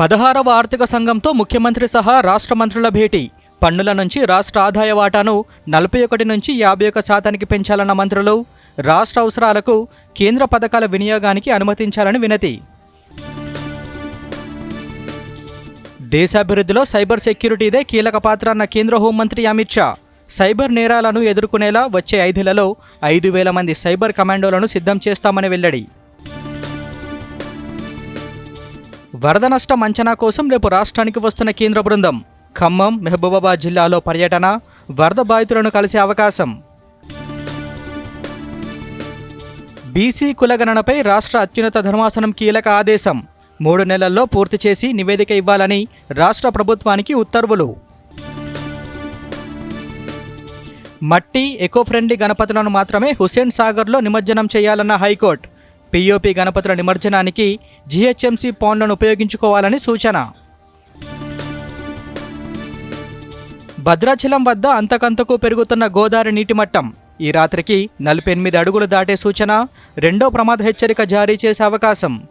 పదహారవ ఆర్థిక సంఘంతో ముఖ్యమంత్రి సహా రాష్ట్ర మంత్రుల భేటీ. పన్నుల నుంచి రాష్ట్ర ఆదాయ వాటాను నలభై ఒకటి నుంచి యాభై ఒక శాతానికి పెంచాలన్న మంత్రులు రాష్ట్ర అవసరాలకు కేంద్ర పథకాల వినియోగానికి అనుమతించాలని వినతి. దేశాభివృద్ధిలో సైబర్ సెక్యూరిటీదే కీలక పాత్ర అన్న కేంద్ర హోంమంత్రి అమిత్ షా. సైబర్ నేరాలను ఎదుర్కొనేలా వచ్చే ఐదేళ్ళలో ఐదు వేల మంది సైబర్ కమాండోలను సిద్ధం చేస్తామని వెల్లడి. వరద నష్టం అంచనా కోసం రేపు రాష్ట్రానికి వస్తున్న కేంద్ర బృందం. ఖమ్మం మెహబూబాబాద్ జిల్లాలో పర్యటన వరద బాధితులను కలిసే అవకాశం. బీసీ కులగణనపై రాష్ట్ర అత్యున్నత ధర్మాసనం కీలక ఆదేశం. మూడు నెలల్లో పూర్తి చేసి నివేదిక ఇవ్వాలని రాష్ట్ర ప్రభుత్వానికి ఉత్తర్వులు. మట్టి ఎకో ఫ్రెండ్లీ గణపతులను మాత్రమే హుస్సేన్ సాగర్లో నిమజ్జనం చేయాలన్న హైకోర్టు. పీఓపీ గణపతుల నిమజ్జనానికి జీహెచ్ఎంసీ పాండ్లను ఉపయోగించుకోవాలని సూచన. భద్రాచలం వద్ద అంతకంతకు పెరుగుతున్న గోదావరి నీటి మట్టం ఈ రాత్రికి నలభై ఎనిమిది అడుగులు దాటే సూచన. రెండో ప్రమాద హెచ్చరిక జారీ చేసే అవకాశం.